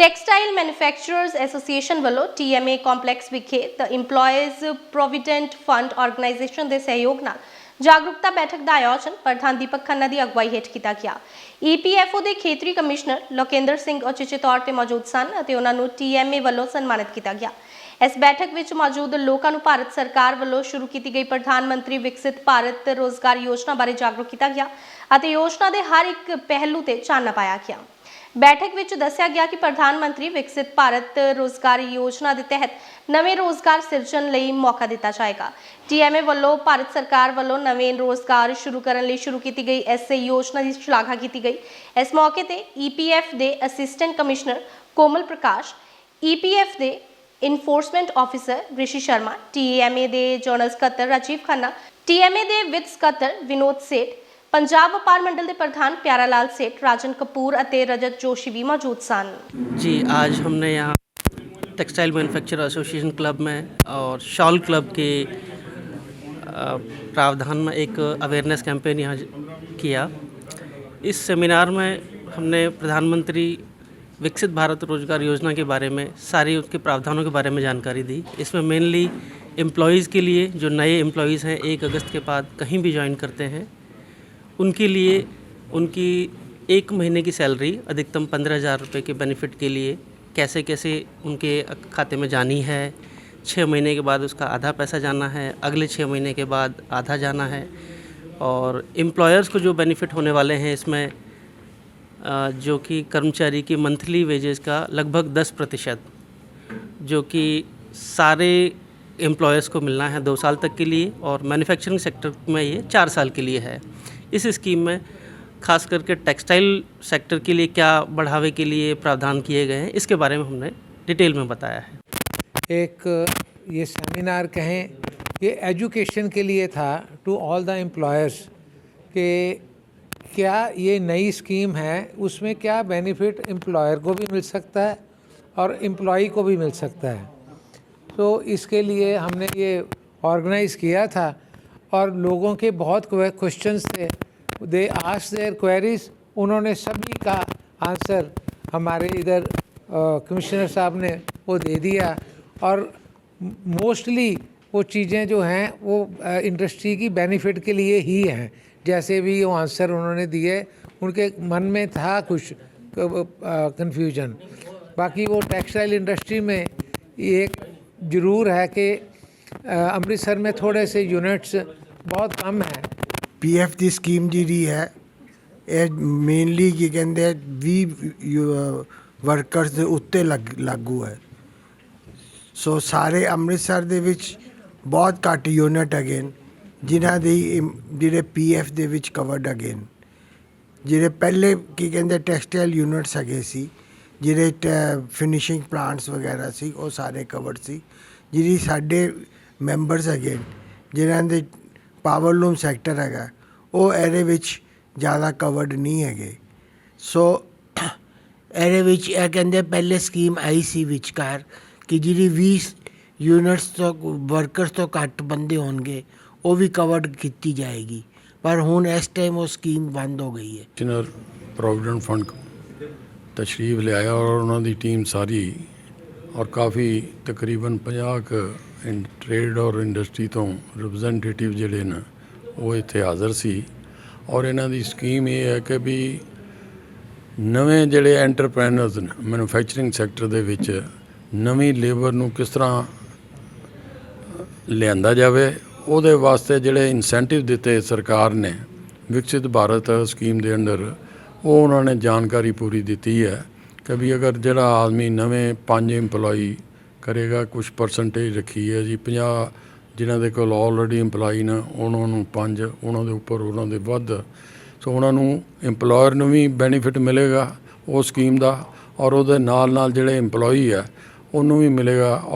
Textile manufacturers association ਵੱਲੋਂ TMA complex ਵਿਖੇ the EMPLOYEES provident fund organisation ਦੇ ਸਹਿਯੋਗ ਨਾਲ ਜਾਗਰੂਕਤਾ ਬੈਠਕ ਦਾ ਆਯੋਜਨ ਪ੍ਰਧਾਨ ਦੀਪਕ ਖੰਨਾ ਦੀ ਅਗਵਾਈ ਹੇਠ ਕੀਤਾ ਗਿਆ। ਈਪੀਐਫਓ ਦੇ ਖੇਤਰੀ ਕਮਿਸ਼ਨਰ ਲੋਕੇਂਦਰ ਸਿੰਘ ਉਚੇਚੇ ਤੌਰ ਤੇ ਮੌਜੂਦ ਸਨ ਅਤੇ ਉਹਨਾਂ ਨੂੰ ਟੀਐਮਏ ਵੱਲੋਂ ਸਨਮਾਨਿਤ ਕੀਤਾ ਗਿਆ। ਇਸ ਬੈਠਕ ਵਿੱਚ ਮੌਜੂਦ ਲੋਕਾਂ ਨੂੰ ਭਾਰਤ ਸਰਕਾਰ ਵੱਲੋਂ ਸ਼ੁਰੂ ਕੀਤੀ ਗਈ ਪ੍ਰਧਾਨ ਮੰਤਰੀ ਵਿਕਸਿਤ ਭਾਰਤ ਰੋਜ਼ਗਾਰ ਯੋਜਨਾ ਬਾਰੇ ਜਾਗਰੂਕ ਕੀਤਾ ਗਿਆ ਅਤੇ ਯੋਜਨਾ ਦੇ ਹਰ ਇੱਕ ਪਹਿਲੂ ਤੇ ਚਾਨਣਾ ਪਾਇਆ ਗਿਆ। ਬੈਠਕ ਵਿੱਚ ਦੱਸਿਆ ਗਿਆ ਕਿ ਪ੍ਰਧਾਨ ਮੰਤਰੀ ਵਿਕਸਿਤ ਭਾਰਤ ਰੋਜ਼ਗਾਰ ਯੋਜਨਾ ਦੇ ਤਹਿਤ ਨਵੇਂ ਰੋਜ਼ਗਾਰ ਸਿਰਜਣ ਲਈ ਮੌਕਾ ਦਿੱਤਾ ਜਾਏਗਾ। ਟੀਐਮਏ ਵੱਲੋਂ ਭਾਰਤ ਸਰਕਾਰ ਵੱਲੋਂ ਨਵੇਂ ਰੋਜ਼ਗਾਰ ਸ਼ੁਰੂ ਕਰਨ ਲਈ ਸ਼ੁਰੂ ਕੀਤੀ ਗਈ ਇਸ ਯੋਜਨਾ ਦੀ ਸ਼ਲਾਘਾ ਕੀਤੀ ਗਈ। ਇਸ ਮੌਕੇ ਤੇ ਈਪੀਐਫ ਦੇ assistant commissioner Komal Prakash EPF ਦੇ enforcement officer Rishi Sharma TMA ਦੇ ਜਨਰਲ ਸਕੱਤਰ ਰਾਜੀਵ ਖੰਨਾ ਟੀਐਮਏ ਦੇ ਵਿੱਤ ਸਕੱਤਰ ਵਿਨੋਦ ਸੇਠ ਪੰਜਾਬ ਵਪਾਰ ਮੰਡਲ ਦੇ ਪ੍ਰਧਾਨ ਪਿਆਰਾ ਲਾਲ ਸੇਠ ਰਾਜਨ ਕਪੂਰ ਅਤੇ ਰਜਤ ਜੋਸ਼ੀ ਵੀ ਮੌਜੂਦ ਸਨ जी आज हमने यहाँ टेक्सटाइल मैन्युफैक्चर एसोसिएशन क्लब में और शॉल क्लब के अ, प्रावधान में एक अवेयरनेस कैंपेन यहाँ ज- किया इस सेमिनार में हमने प्रधानमंत्री विकसित भारत रोजगार योजना के बारे में सारी उसके प्रावधानों के बारे में जानकारी दी इसमें मेनली एम्प्लॉयज़ के लिए जो नए एम्प्लॉयज़ हैं एक अगस्त के बाद कहीं भी ज्वाइन करते हैं उनके लिए उनकी एक महीने की सैलरी अधिकतम पंद्रह हज़ार रुपये के बेनिफिट के लिए कैसे कैसे उनके खाते में जानी है? छः महीने के बाद उसका आधा पैसा जाना है, अगले छः महीने के बाद आधा जाना है। और एम्प्लॉयर्स को जो बेनिफिट होने वाले हैं इसमें जो कि कर्मचारी की मंथली वेजेस का लगभग 10 प्रतिशत, जो कि सारे एम्प्लॉयर्स को मिलना है दो साल तक के लिए और मैन्युफैक्चरिंग सेक्टर में ये चार साल के लिए है। इस स्कीम में खास करके टेक्सटाइल सेक्टर के लिए क्या बढ़ावे के लिए प्रावधान किए गए हैं, इसके बारे में हमने डिटेल में बताया है। एक, ये सेमिनार कहें, ये एजुकेशन के लिए था टू ऑल द एम्प्लॉयर्स कि क्या ये नई स्कीम है, उसमें क्या बेनिफिट एम्प्लॉयर को भी मिल सकता है और एम्प्लॉई को भी मिल सकता है। तो इसके लिए हमने ये ऑर्गेनाइज़ किया था और लोगों के बहुत क्वेश्चंस थे। दे आस देयर क्वेरीज उन्होंने सभी का आंसर हमारे इधर कमिश्नर साहब ने वो दे दिया। और मोस्टली वो चीज़ें जो हैं, वो इंडस्ट्री की बेनिफिट के लिए ही हैं। जैसे भी वो आंसर उन्होंने दिए, उनके मन में था कुछ कन्फ्यूज़न बाकी वो टेक्सटाइल इंडस्ट्री में एक ज़रूर है कि अ, अमृतसर में थोड़े से यूनिट्स बहुत कम हैं ਪੀਐਫ ਦੀ ਸਕੀਮ ਜਿਹੜੀ ਹੈ ਇਹ ਮੇਨਲੀ ਕੀ ਕਹਿੰਦੇ ਆ 20 ਵਰਕਰਸ ਦੇ ਉੱਤੇ ਲੱਗ- ਲਾਗੂ ਹੈ ਸੋ ਸਾਰੇ ਅੰਮ੍ਰਿਤਸਰ ਦੇ ਵਿੱਚ ਬਹੁਤ ਘੱਟ ਯੂਨਿਟ ਹੈਗੇ ਨੇ ਜਿਨ੍ਹਾਂ ਦੀ ਇਮ- ਜਿਹੜੇ ਪੀਐਫ ਦੇ ਵਿੱਚ ਕਵਰਡ ਹੈਗੇ ਨੇ ਜਿਹੜੇ ਪਹਿਲੇ ਕੀ ਕਹਿੰਦੇ ਟੈਕਸਟਾਈਲ ਯੂਨਿਟਸ ਹੈਗੇ ਸੀ ਜਿਹੜੇ ਫਿਨਿਸ਼ਿੰਗ ਪਲਾਂਟਸ ਵਗੈਰਾ ਸੀ, ਉਹ ਸਾਰੇ ਕਵਰਡ ਸੀ। ਜਿਹੜੀ ਸਾਡੇ ਮੈਂਬਰਸ ਹੈਗੇ, ਜਿਹਨਾਂ ਜਿਨ੍ਹਾਂ ਦੇ ਪਾਵਰਲੂਮ ਸੈਕਟਰ ਹੈਗਾ, ਉਹ ਇਹਦੇ ਵਿੱਚ ਜ਼ਿਆਦਾ ਕਵਰਡ ਨਹੀਂ ਹੈਗੇ। ਸੋ ਇਹਦੇ ਵਿੱਚ ਇਹ ਕਹਿੰਦੇ ਪਹਿਲੇ ਸਕੀਮ ਆਈ ਸੀ ਵਿਚਕਾਰ ਕਿ ਜਿਹੜੀ 20 ਯੂਨਿਟਸ ਤੋਂ ਵਰਕਰਸ ਤੋਂ ਘੱਟ ਬੰਦੇ ਹੋਣਗੇ, ਉਹ ਵੀ ਕਵਰਡ ਕੀਤੀ ਜਾਏਗੀ। ਪਰ ਹੁਣ ਇਸ ਟਾਈਮ ਉਹ ਸਕੀਮ ਬੰਦ ਹੋ ਗਈ ਹੈ। ਨੈਸ਼ਨਲ ਪ੍ਰੋਵੀਡੈਂਟ ਫੰਡ ਤਸ਼ਰੀਫ ਲਿਆਇਆ ਔਰ ਉਹਨਾਂ ਦੀ ਟੀਮ ਸਾਰੀ ਔਰ ਕਾਫੀ ਤਕਰੀਬਨ 50 ਕੁ ਇਨ ਟ੍ਰੇਡ ਔਰ ਇੰਡਸਟਰੀ ਤੋਂ ਰਿਪਰੈਜ਼ੈਂਟੇਟਿਵ ਜਿਹੜੇ ਨੇ, ਉਹ ਇੱਥੇ ਹਾਜ਼ਰ ਸੀ। ਔਰ ਇਹਨਾਂ ਦੀ ਸਕੀਮ ਇਹ ਹੈ ਕਿ ਵੀ ਨਵੇਂ ਜਿਹੜੇ ਐਂਟਰਪ੍ਰੈਨਰਸ ਨੇ ਮੈਨੂਫੈਕਚਰਿੰਗ ਸੈਕਟਰ ਦੇ ਵਿੱਚ ਨਵੀਂ ਲੇਬਰ ਨੂੰ ਕਿਸ ਤਰ੍ਹਾਂ ਲਿਆਂਦਾ ਜਾਵੇ, ਉਹਦੇ ਵਾਸਤੇ ਜਿਹੜੇ ਇਨਸੈਂਟਿਵ ਦਿੱਤੇ ਸਰਕਾਰ ਨੇ, ਵਿਕਸਿਤ ਭਾਰਤ ਸਕੀਮ ਦੇ ਅੰਦਰ ਉਹ ਉਹਨਾਂ ਨੇ ਜਾਣਕਾਰੀ ਪੂਰੀ ਦਿੱਤੀ ਹੈ ਕਿ ਵੀ ਅਗਰ ਜਿਹੜਾ ਆਦਮੀ ਨਵੇਂ ਪੰਜ EMPLOYE ਕਰੇਗਾ ਕੁਝ ਪਰਸੈਂਟੇਜ ਰੱਖੀ ਹੈ ਜੀ 50 ਜਿਨ੍ਹਾਂ ਦੇ ਕੋਲ ਆਲਰੇਡੀ EMPLOYE ਨੇ, ਉਹਨਾਂ ਨੂੰ ਪੰਜ, ਉਹਨਾਂ ਦੇ ਉੱਪਰ ਉਹਨਾਂ ਦੇ ਵੱਧ। ਸੋ ਉਹਨਾਂ ਨੂੰ EMPLOYER ਨੂੰ ਵੀ ਬੈਨੀਫਿਟ ਮਿਲੇਗਾ ਉਹ ਸਕੀਮ ਦਾ ਔਰ ਉਹਦੇ ਨਾਲ ਨਾਲ ਜਿਹੜੇ EMPLOYE ਹੈ, ਉਹਨੂੰ ਵੀ ਮਿਲੇਗਾ